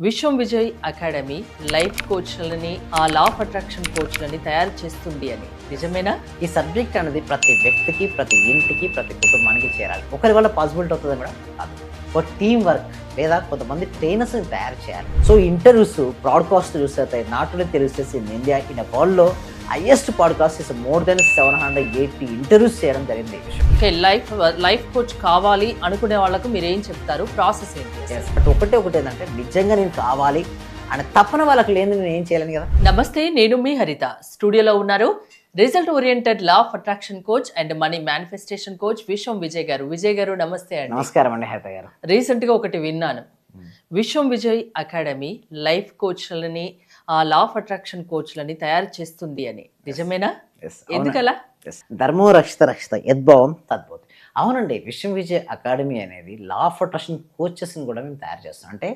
విశ్వం Vijay academy life కోచ్లని ఆ law of attraction కోచ్లని తయారు చేస్తుంది అని. నిజమేనా? ఈ సబ్జెక్ట్ అనేది ప్రతి వ్యక్తికి ప్రతి ఇంటికి ప్రతి కుటుంబానికి చేరాలి. ఒకరి వల్ల పాసిబిలిటీ అవుతుంది మేడం? కాదు. ఒక టీం వర్క్ లేదా కొంతమంది ట్రైనర్స్ని తయారు చేయాలి. సో ఇంటర్వ్యూస్ బ్రాడ్కాస్ట్ చూస్తే not only in India in వరల్డ్లో highest podcast is more than seven hundred eighty interviews చేయడం జరిగింది. ఓకే లైఫ్ లైఫ్ కోచ్ కావాలి అనుకునే వాళ్ళకు మీరు ఏం చెప్తారు? ప్రాసెస్ ఏంటి? బట్ ఒకటే ఒకటి ఏంటంటే నిజంగా నేను కావాలి అనే తప్పన వాళ్ళకి లేని నేను ఏం చేయాలని కదా. నమస్తే నేను మీ హరిత. స్టూడియోలో ఉన్నారు result oriented law of attraction coach and money manifestation coach Vishwam Vijay garu. Vijay garu నమస్తే అండి. నమస్కారం అండి హరిత గారు. రీసెంట్గా ఒకటి విన్నాను. విశ్వం విజయ్ అకాడమీ లైఫ్ కోచ్లని లా ఆఫ్ అట్రాక్షన్ కోచ్లని తయారు చేస్తుంది అని. నిజమేనా? ఎందుకలా. ధర్మో రక్షిత రక్షిత యద్భావం తద్భవతి అవునండి విశ్వం విజయ్ అకాడమీ అనేది లా ఆఫ్ అట్రాక్షన్ కోచెస్ని కూడా మేము తయారు చేస్తాం అంటే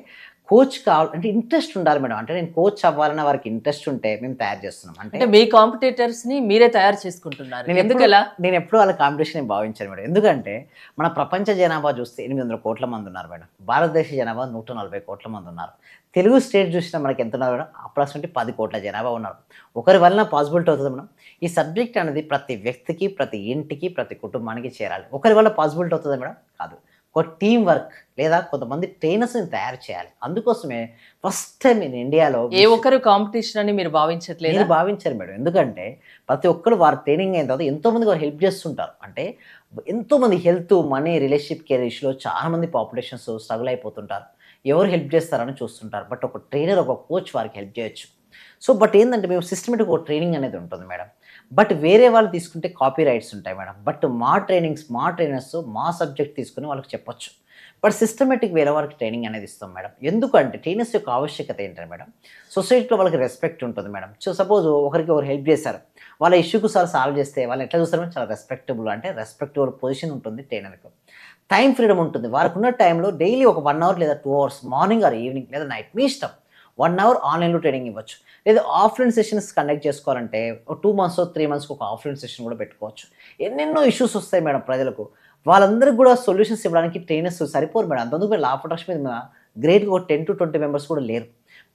కోచ్ కావాలి అంటే ఇంట్రెస్ట్ ఉండాలి మేడం. అంటే నేను కోచ్ అవ్వాలన్న వారికి ఇంట్రెస్ట్ ఉంటే మేము తయారు చేస్తున్నాం. అంటే మీ కాంపిటేటర్స్ని మీరే తయారు చేసుకుంటున్నారు. నేను ఎందుకలా? నేను ఎప్పుడు వాళ్ళ కాంపిటీషన్ భావించాను మేడం. ఎందుకంటే మన ప్రపంచ జనాభా చూస్తే ఎనిమిది వందల కోట్ల మంది ఉన్నారు మేడం. భారతదేశ జనాభా నూట నలభై కోట్ల మంది ఉన్నారు. తెలుగు స్టేట్ చూసినా మనకి ఎంత ఉన్నారు మేడం? అప్రాక్సిమేట్లీ పది కోట్ల జనాభా ఉన్నారు. ఒకరి వలన పాసిబిలిటీ అవుతుంది మేడం. ఈ సబ్జెక్ట్ అనేది ప్రతి వ్యక్తికి ప్రతి ఇంటికి ప్రతి కుటుంబానికి చేరాలి. ఒకరి వల్ల పాసిబిలిటీ అవుతుంది మేడం? కాదు. ఒక టీం వర్క్ లేదా కొంతమంది ట్రైనర్స్ని తయారు చేయాలి. అందుకోసమే ఫస్ట్ టైం ఇన్ ఇండియాలో ఏ ఒక్కరు కాంపిటీషన్ అని మీరు భావించట్లేదు? నేను భావించారు మేడం. ఎందుకంటే ప్రతి ఒక్కరు వారి ట్రైనింగ్ అయిన తర్వాత ఎంతో మంది వారు హెల్ప్ చేస్తుంటారు. అంటే ఎంతో మంది హెల్త్ మనీ రిలేషన్షిప్ కేర్ ఇష్యూలో చాలా మంది పాపులేషన్స్ స్ట్రగుల్ అయిపోతుంటారు. ఎవరు హెల్ప్ చేస్తారని చూస్తుంటారు. బట్ ఒక ట్రైనర్ ఒక కోచ్ వారికి హెల్ప్ చేయొచ్చు. సో బట్ ఏంటంటే మేము సిస్టమేటిక్ ఒక ట్రైనింగ్ అనేది ఉంటుంది మేడం. బట్ వేరే వాళ్ళు తీసుకుంటే కాపీ రైట్స్ ఉంటాయి మేడం. బట్ మా ట్రైనింగ్స్ మా ట్రైనర్స్ మా సబ్జెక్ట్ తీసుకుని వాళ్ళకి చెప్పొచ్చు. బట్ సిస్టమేటిక్ వేరే వాళ్ళకి ట్రైనింగ్ అనేది ఇస్తాం మేడం. ఎందుకంటే ట్రైనర్స్ యొక్క ఆవశ్యకత ఏంటంటే మేడం సొసైటీలో వాళ్ళకి రెస్పెక్ట్ ఉంటుంది మేడం. సో సపోజ్ ఒకరికి ఒకరు హెల్ప్ చేశారు. వాళ్ళ ఇష్యూకు సార్ సాల్వ్ చేస్తే వాళ్ళు ఎట్లా చూస్తారో చాలా రెస్పెక్టబుల్ అంటే రెస్పెక్టబుల్ పొజిషన్ ఉంటుంది ట్రైనర్కి. టైం ఫ్రీడమ్ ఉంటుంది. వారికి ఉన్న టైంలో డైలీ ఒక వన్ అవర్ లేదా two hours morning or evening లేదా నైట్ మీ ఇష్టం. వన్ అవర్ ఆన్లైన్లో ట్రైనింగ్ ఇవ్వచ్చు. లేదా ఆఫ్లైన్ సెషన్స్ కండక్ట్ చేసుకోవాలంటే టూ మంత్స్ త్రీ మంత్స్కి ఒక ఆఫ్లైన్ సెషన్ కూడా పెట్టుకోవచ్చు. ఎన్నెన్నో ఇష్యూస్ వస్తాయి మేడం ప్రజలకు. వాళ్ళందరికీ కూడా సొల్యూషన్స్ ఇవ్వడానికి ట్రైనర్స్ సరిపోరు మేడం. అంతకు మీరు లాభ అట్రాక్షన్ మీద గ్రేట్గా ఒక టెన్ టు ట్వంటీ మెంబర్స్ కూడా లేరు.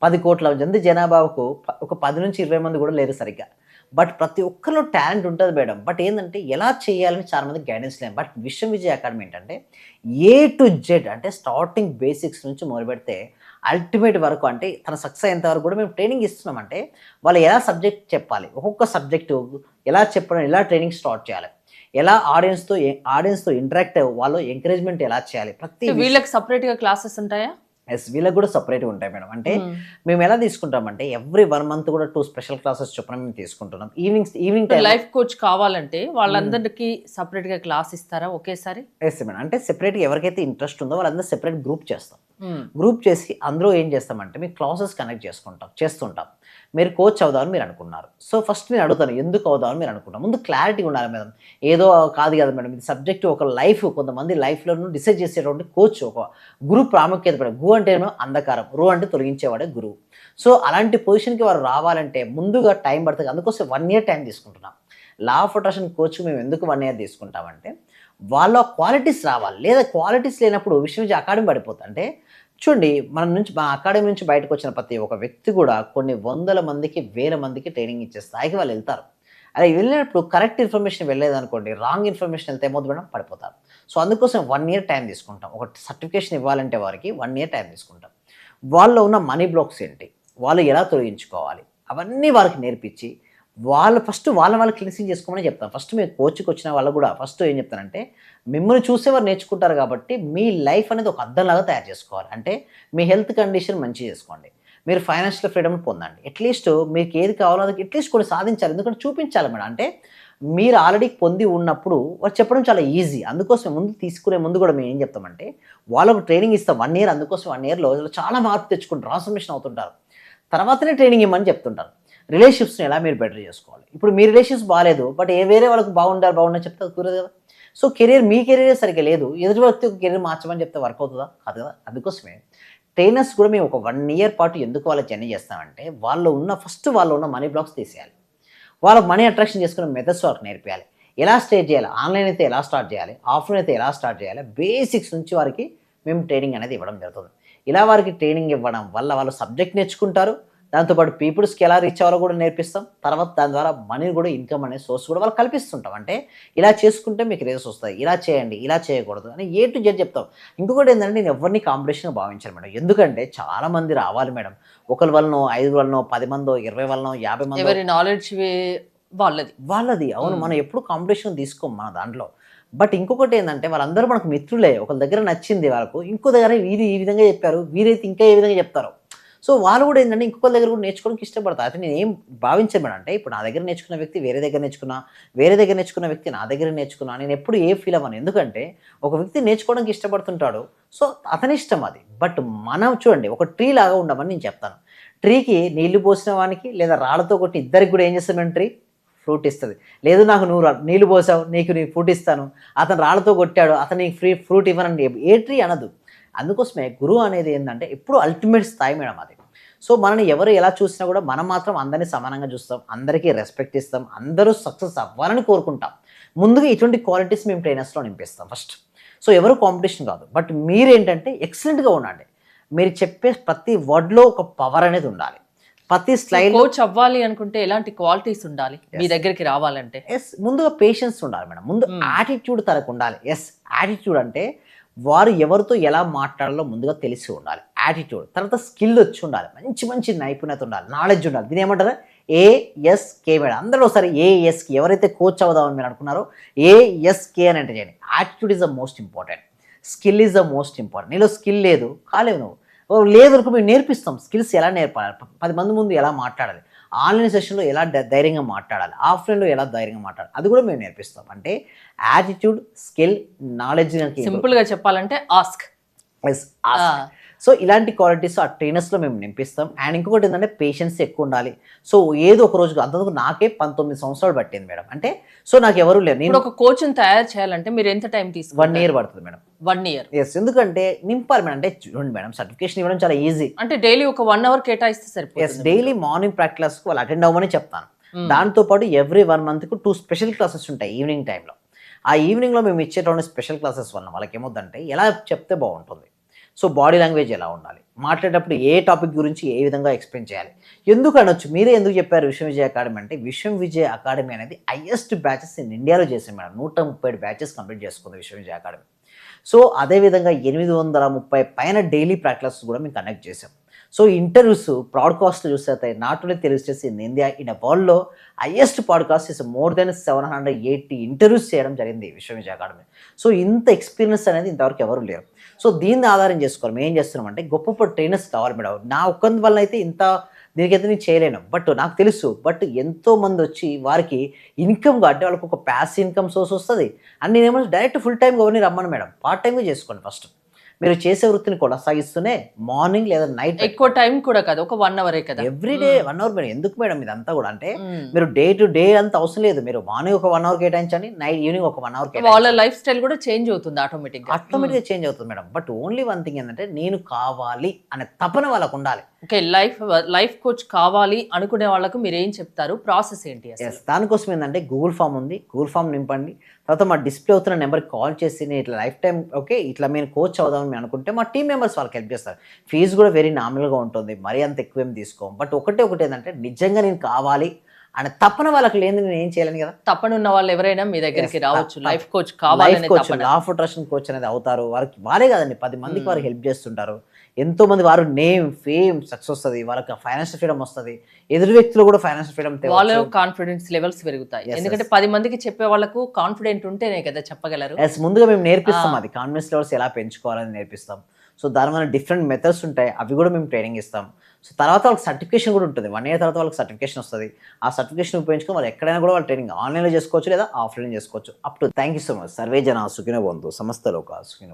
పది కోట్ల మంది జనాభాకు ప- ఒక పది నుంచి ఇరవై మంది కూడా లేరు సరిగ్గా. బట్ ప్రతి ఒక్కరిలో టాలెంట్ ఉంటుంది మేడం. బట్ ఏంటంటే ఎలా చేయాలని చాలా మంది గైడెన్స్ లేదు బట్ విశ్వం విజయ అకాడమీ ఏంటంటే ఏ టు జెడ్ అంటే స్టార్టింగ్ బేసిక్స్ నుంచి మొదలు పెడితే అల్టిమేట్ వరకు అంటే తన సక్సెస్ అయ్యేంత వరకు కూడా మేము ట్రైనింగ్ ఇస్తున్నాం. అంటే వాళ్ళు ఎలా సబ్జెక్ట్ చెప్పాలి? ఒక్కొక్క సబ్జెక్టు ఎలా చెప్పడం ఎలా ట్రైనింగ్ స్టార్ట్ చేయాలి? ఎలా ఆడియన్స్తో ఆడియన్స్తో ఇంటరాక్ట్ వాళ్ళు ఎంకరేజ్మెంట్ ఎలా చేయాలి? ప్రతి వీళ్ళకి సపరేట్గా క్లాసెస్ ఉంటాయా? ఎస్ వీళ్ళకి కూడా సపరేట్గా ఉంటాయి మేడం. అంటే Hmm. మేము ఎలా తీసుకుంటామంటే ఎవ్రీ వన్ మంత్ కూడా టూ స్పెషల్ క్లాసెస్ చొప్పున మేము తీసుకుంటున్నాం. ఈవినింగ్ ఈవినింగ్ లైఫ్ కోచ్ కావాలంటే వాళ్ళందరికీ సపరేట్గా క్లాస్ ఇస్తారా ఒకేసారి? Yes madam. అంటే సెపరేట్గా ఎవరికైతే ఇంట్రెస్ట్ ఉందో వాళ్ళందరూ సెపరేట్ గ్రూప్ చేస్తాం. Hmm. గ్రూప్ చేసి అందులో ఏం చేస్తామంటే మీ క్లాసెస్ కనెక్ట్ చేసుకుంటాం చేస్తుంటాం. మీరు కోచ్ అవుదామని మీరు అనుకున్నారు. సో ఫస్ట్ నేను అడుగుతాను ఎందుకు అవుదామని మీరు అనుకుంటాం ముందు క్లారిటీ ఉండాలి మేడం ఏదో కాదు కదా మేడం ఇది సబ్జెక్ట్ ఒక లైఫ్ కొంతమంది లైఫ్లో డిసైడ్ చేసేటువంటి కోచ్ ఒక గురు ప్రాముఖ్యత పడే గు అంటే అంధకారం రు అంటే తొలగించేవాడే గురువు. సో అలాంటి పొజిషన్కి వారు రావాలంటే ముందుగా టైం పడుతుంది. అందుకోసం వన్ ఇయర్ టైం తీసుకుంటున్నాం. లా ఆఫ్ అట్రాక్షన్ కోచ్ మేము ఎందుకు వన్ ఇయర్ తీసుకుంటామంటే వాళ్ళ క్వాలిటీస్ రావాలి. లేదా క్వాలిటీస్ లేనప్పుడు విషయం విద్య అకాడమీ పడిపోతుంది. అంటే చూడండి మన నుంచి మా అకాడమీ నుంచి బయటకు వచ్చిన ప్రతి ఒక్క వ్యక్తి కూడా కొన్ని వందల మందికి వేల మందికి ట్రైనింగ్ ఇచ్చే స్థాయికి వాళ్ళు వెళ్తారు. అలా వెళ్ళినప్పుడు కరెక్ట్ ఇన్ఫర్మేషన్ వెళ్ళలేదనుకోండి రాంగ్ ఇన్ఫర్మేషన్ వెళ్తే ఏమవుతుంది మేడం? పడిపోతారు. సో అందుకోసం వన్ ఇయర్ టైం తీసుకుంటాం. ఒక సర్టిఫికేషన్ ఇవ్వాలంటే వారికి వన్ ఇయర్ టైం తీసుకుంటాం. వాళ్ళలో ఉన్న మనీ బ్లాక్స్ ఏంటి? వాళ్ళు ఎలా తొలగించుకోవాలి? అవన్నీ వారికి నేర్పించి వాళ్ళు ఫస్ట్ వాళ్ళ వాళ్ళు క్లిన్సింగ్ చేసుకోమని చెప్తాను ఫస్ట్ మీరు కోచ్కి వచ్చిన వాళ్ళు కూడా ఫస్ట్ ఏం చెప్తానంటే మిమ్మల్ని చూసేవారు నేర్చుకుంటారు కాబట్టి మీ లైఫ్ అనేది ఒక అద్దంలాగా తయారు చేసుకోవాలి. అంటే మీ హెల్త్ కండిషన్ మంచి చేసుకోండి. మీరు ఫైనాన్షియల్ ఫ్రీడమ్ పొందండి. అట్లీస్ట్ మీకు ఏది కావాలో అది అట్లీస్ట్ కొన్ని సాధించాలి. ఎందుకంటే చూపించాలి మేడం. అంటే మీరు ఆల్రెడీ పొంది ఉన్నప్పుడు వాళ్ళు చెప్పడం చాలా ఈజీ అందుకోసం ముందు తీసుకునే ముందు కూడా మేము ఏం చెప్తామంటే వాళ్ళకు ట్రైనింగ్ ఇస్తాం. వన్ ఇయర్ అందుకోసం వన్ ఇయర్లో చాలా మార్పు తెచ్చుకుంటారు. ట్రాన్స్ఫర్మేషన్ అవుతుంటారు. తర్వాతనే ట్రైనింగ్ ఇవ్వమని చెప్తుంటారు. రిలేషన్షిప్స్ని ఎలా మీరు బెటర్ చేసుకోవాలి? ఇప్పుడు మీ రిలేషన్స్ బాగాలేదు బట్ ఏ వేరే వాళ్ళకి బాగుండాలి బాగుండాలి చెప్తే అది కుదరదు కదా. సో కెరీర్ మీ కెరీరే సరిగ్గా లేదు ఎదుటి వ్యక్తి ఒక కెరీర్ మార్చమని చెప్తే వర్క్ అవుతుందా? కాదు కదా. అందుకోసమే ట్రైనర్స్ కూడా మేము ఒక వన్ ఇయర్ పాటు ఎందుకు వాళ్ళ జర్నీ చేస్తామంటే వాళ్ళు ఉన్న ఫస్ట్ వాళ్ళు ఉన్న మనీ బ్లాక్స్ తీసేయాలి. వాళ్ళకి మనీ అట్రాక్షన్ చేసుకునే మెథడ్స్ వాళ్ళకి నేర్పించాలి ఎలా స్టేట్ చేయాలి? ఆన్లైన్ అయితే ఎలా స్టార్ట్ చేయాలి? ఆఫ్లైన్ అయితే ఎలా స్టార్ట్ చేయాలి? బేసిక్స్ నుంచి వారికి మేము ట్రైనింగ్ అనేది ఇవ్వడం జరుగుతుంది. ఇలా వారికి ట్రైనింగ్ ఇవ్వడం వల్ల వాళ్ళు సబ్జెక్ట్ నేర్చుకుంటారు దాంతోపాటు పీపుల్స్కి ఎలా రీచ్ అవ్వాలో కూడా నేర్పిస్తాం. తర్వాత దాని ద్వారా మనీ కూడా ఇన్కమ్ అనే సోర్స్ కూడా వాళ్ళు కల్పిస్తుంటాం. అంటే ఇలా చేసుకుంటే మీకు రేస్ వస్తాయి. ఇలా చేయండి ఇలా చేయకూడదు అని ఏ టు జెడ్ చెప్తాం. ఇంకొకటి ఏంటంటే నేను ఎవరిని కాంపిటీషన్గా భావించాను మేడం. ఎందుకంటే చాలా మంది రావాలి మేడం. ఒకరి వలనో ఐదు వలనో పది మందో ఇరవై వలనో యాభై మందో ఎవరి నాలెడ్జ్ వాళ్ళది. వాళ్ళది. అవును మనం ఎప్పుడు కాంపిటీషన్ తీసుకోం మన దాంట్లో. బట్ ఇంకొకటి ఏంటంటే వాళ్ళందరూ మనకు మిత్రులే. ఒకరి దగ్గర నచ్చింది వాళ్ళకు. ఇంకో దగ్గర వీరు ఈ విధంగా చెప్పారు. వీరైతే ఇంకా ఏ విధంగా చెప్తారు. సో వాళ్ళు కూడా ఏంటంటే ఇంకొకరి దగ్గర కూడా నేర్చుకోవడానికి ఇష్టపడతారు. అయితే నేను ఏం భావించబడి అంటే ఇప్పుడు నా దగ్గర నేర్చుకున్న వ్యక్తి వేరే దగ్గర నేర్చుకున్నా వేరే దగ్గర నేర్చుకున్న వ్యక్తి నా దగ్గర నేర్చుకున్నా నేను ఎప్పుడు ఏ ఫీల్ అవ్వను. ఎందుకంటే ఒక వ్యక్తి నేర్చుకోవడానికి ఇష్టపడుతుంటాడు. సో అతని ఇష్టం అది. బట్ మనం చూడండి ఒక ట్రీ లాగా ఉండమని నేను చెప్తాను. ట్రీకి నీళ్ళు పోసిన వానికి లేదా రాళ్ళతో కొట్టి ఇద్దరికి కూడా ఏం చేస్తాం ట్రీ ఫ్రూట్ ఇస్తుంది. లేదు నాకు నువ్వు నీళ్ళు పోసావు నీకు నీకు ఫ్రూట్ ఇస్తాను. అతను రాళ్ళతో కొట్టాడు అతను నీకు ఫ్రీ ఫ్రూట్ ఇవ్వనండి ఏ ట్రీ అనదు. అందుకోసమే గురువు అనేది ఏంటంటే ఎప్పుడు అల్టిమేట్ స్థాయి మేడం అది. సో మనని ఎవరు ఎలా చూసినా కూడా మనం మాత్రం అందరినీ సమానంగా చూస్తాం అందరికీ రెస్పెక్ట్ ఇస్తాం అందరూ సక్సెస్ అవ్వాలని కోరుకుంటాం. ముందుగా ఇటువంటి క్వాలిటీస్ మేము ట్రైనర్స్లో నింపిస్తాం ఫస్ట్ సో ఎవరు కాంపిటీషన్ కాదు. బట్ మీరేంటంటే ఎక్సలెంట్గా ఉండండి. మీరు చెప్పే ప్రతి వర్డ్లో ఒక పవర్ అనేది ఉండాలి. ప్రతి స్లైడ్ కోచ్ అవ్వాలి అనుకుంటే ఎలాంటి క్వాలిటీస్ ఉండాలి? మీ దగ్గరికి రావాలంటే. ఎస్ ముందుగా పేషెన్స్ ఉండాలి మేడం. ముందు Hmm. యాటిట్యూడ్ తనకు ఉండాలి. ఎస్ యాటిట్యూడ్ అంటే వారు ఎవరితో ఎలా మాట్లాడాలో ముందుగా తెలిసి ఉండాలి. యాటిట్యూడ్ తర్వాత స్కిల్ వచ్చి ఉండాలి. మంచి మంచి నైపుణ్యత ఉండాలి. నాలెడ్జ్ ఉండాలి. దీని ఏమంటారు? ASK madam. అందరూ ఒకసారి ఏఎస్కే ఎవరైతే కోచ్ అవుదామని మీరు అనుకున్నారో ఏఎస్కే అని అంటే చేయండి attitude is the most important skill is the most important నీలో స్కిల్ లేదు. కాలేవు నువ్వు. ఓ, లేదు అనుకో మేము నేర్పిస్తాం. స్కిల్స్ ఎలా నేర్పాలి? పది మంది ముందు ఎలా మాట్లాడాలి? ఆన్లైన్ సెషన్లో ఎలా ధైర్యంగా మాట్లాడాలి? ఆఫ్లైన్లో ఎలా ధైర్యంగా మాట్లాడాలి? అది కూడా మేము నేర్పిస్తాం. అంటే యాటిట్యూడ్ స్కిల్ నాలెడ్జ్ సింపుల్గా చెప్పాలంటే ఆస్క్. సో ఇలాంటి క్వాలిటీస్ ఆ ట్రైనర్స్లో మేము నింపిస్తాం. అండ్ ఇంకొకటి ఏంటంటే పేషెన్స్ ఎక్కువ ఉండాలి. సో ఏదో ఒక రోజు అంతకు నాకే పంతొమ్మిది సంవత్సరాలు పట్టింది మేడం. అంటే సో నాకు ఎవరు లేరు. నేను ఒక కోచ్ తయారు చేయాలంటే మీరు ఎంత టైం వన్ తీసుకుంటారు ఇయర్ పడుతుంది మేడం. వన్ ఇయర్ ఎస్ ఎందుకంటే నింపాలి మేడం. అంటే చూడండి మేడం సర్టిఫికేషన్ ఇవ్వడం చాలా ఈజీ అంటే డైలీ ఒక వన్ అవర్ కేటాయిస్తే ఎస్ సరిపోతుంది డైలీ మార్నింగ్ ప్రాక్టీస్ వాళ్ళు అటెండ్ అవ్వమని చెప్తాను. Hmm. దాంతో పాటు ఎవ్రీ వన్ మంత్కు టూ స్పెషల్ క్లాసెస్ ఉంటాయి ఈవినింగ్ టైంలో ఆ ఈవినింగ్లో మేము ఇచ్చేటువంటి స్పెషల్ క్లాసెస్ వల్ల వాళ్ళకి ఏమవుతుందంటే ఎలా చెప్తే బాగుంటుంది. సో బాడీ లాంగ్వేజ్ ఎలా ఉండాలి? మాట్లాడేటప్పుడు ఏ టాపిక్ గురించి ఏ విధంగా ఎక్స్ప్లెయిన్ చేయాలి? ఎందుకు అనొచ్చు? మీరే ఎందుకు చెప్పారు విశ్వవిజయ అకాడమీ అంటే విశ్వవిజయ అకాడమీ అనేది హైయెస్ట్ బ్యాచెస్ ఇన్ ఇండియాలో చేసింది మేడం. నూట ముప్పై బ్యాచెస్ కంప్లీట్ చేసుకుంది విశ్వవిజయ అకాడమీ. సో అదేవిధంగా ఎనిమిది వందల ముప్పై పైన డైలీ ప్రాక్టీస్ కూడా మేము కనెక్ట్ చేసాం సో ఇంటర్వ్యూస్ ప్రాడ్కాస్ట్ చూస్తే not only Telugu states in India in వరల్డ్లో highest podcast is more than seven hundred eighty interviews చేయడం జరిగింది విశ్వ విజయ అకాడమీ. సో ఇంత ఎక్స్పీరియన్స్ అనేది ఇంతవరకు ఎవరు లేరు. సో దీన్ని ఆధారం చేసుకోవాలి. మేము ఏం చేస్తున్నామంటే గొప్ప గొప్ప ట్రైనర్స్ కావాలి మేడం. నా ఒక్కంది వల్ల అయితే ఇంత దీనికైతే నేను చేయలేను. బట్ నాకు తెలుసు. బట్ ఎంతోమంది వచ్చి వారికి ఇన్కమ్ కాబట్టి వాళ్ళకి ఒక ప్యాస్ ఇన్కమ్ సోర్స్ వస్తుంది. అండ్ నేనేమో డైరెక్ట్ ఫుల్ టైం ఎవరిని రమ్మను మేడం. పార్ట్ టైంగా చేసుకోండి ఫస్ట్ మీరు చేసే వృత్తిని కొనసాగిస్తూనే మార్నింగ్ లేదా నైట్ ఎక్కువ టైం కూడా కాదు ఒక వన్ అవరే కదా. Every day one hour madam. ఎందుకు మేడం ఇదంతా కూడా? అంటే. మీరు డే టు డే అంత అవసరం లేదు. మీరు మార్నింగ్ ఒక వన్ అవర్ కేటాయించండి నైట్ ఈవినింగ్ ఒక వన్ అవర్ వాళ్ళ లైఫ్ స్టైల్ కూడా చేంజ్ అవుతుంది ఆటోమేటిక్గా. ఆటోమేటిక్గా చేంజ్ అవుతుంది madam. But only one thing ఏంటంటే నేను కావాలి అనే తపన వాళ్ళకు ఉండాలి. ఓకే లైఫ్ లైఫ్ కోచ్ కావాలి అనుకునే వాళ్ళకు మీరు ఏం చెప్తారు? ప్రాసెస్ ఏంటి ఎస్ దానికోసం ఏంటంటే గూగుల్ ఫామ్ ఉంది. గూగుల్ ఫామ్ నింపండి. తర్వాత మా డిస్ప్లే అవుతున్న నెంబర్కి కాల్ చేసి నేను ఇట్లా లైఫ్ టైం ఓకే ఇట్లా మేము కోచ్ అవుదామని అనుకుంటే మా టీం మెంబర్స్ వాళ్ళకి హెల్ప్ చేస్తారు. ఫీజు కూడా వెరీ నామినల్గా ఉంటుంది. మరీ అంత ఎక్కువ ఏం తీసుకోం బట్ ఒకటే ఒకటి ఏంటంటే నిజంగా నేను కావాలి అనే తపన వాళ్ళకి లేని నేను ఏం చేయలేను కదా. తప్పనున్న వాళ్ళు ఎవరైనా మీ దగ్గరికి రావచ్చు. లైఫ్ కోచ్ లైఫ్ కావాలనే కోచ్ లా ఆఫ్ కోచ్ అనేది అవుతారు. వారికి వారే కాదండి. పది మందికి Hmm. వారు హెల్ప్ చేస్తుంటారు. ఎంతో మంది వారు నేమ్ ఫేమ్ సక్సెస్ వస్తుంది. వాళ్ళకి ఫైనాన్షియల్ ఫ్రీడమ్ వస్తుంది. ఎదురు వ్యక్తులు కూడా ఫైనాన్షియల్ ఫ్రీడమ్ వాళ్ళ కాన్ఫిడెన్స్ లెవెల్స్ పెరుగుతాయి. ఎందుకంటే పది మందికి చెప్పే వాళ్ళకు కాన్ఫిడెంట్ ఉంటేనే కదా చెప్పగలరు. ఎస్ ముందుగా మేము నేర్పిస్తాం. అది. కాన్ఫిడెన్స్ లెవెల్స్ ఎలా పెంచుకోవాలని నేర్పిస్తాం. సో దాని వల్ల డిఫరెంట్ మెథడ్స్ ఉంటాయి. అవి కూడా మేము ట్రైనింగ్ ఇస్తాం. సో తర్వాత వాళ్ళకి సర్టిఫికేషన్ కూడా ఉంటుంది. వన్ ఇయర్ తర్వాత వాళ్ళకి సర్టిఫికేషన్ వస్తుంది. ఆ సర్టిఫికేషన్ ఉపయోగించుకొని వాళ్ళు ఎక్కడైనా కూడా వాళ్ళు ట్రైనింగ్ ఆన్లైన్లో చేసుకోవచ్చు లేదా ఆఫ్లైన్ చేసుకోవచ్చు. Up to thank you so much survey జన సుఖిన బంధు సమస్త లోక సుఖిన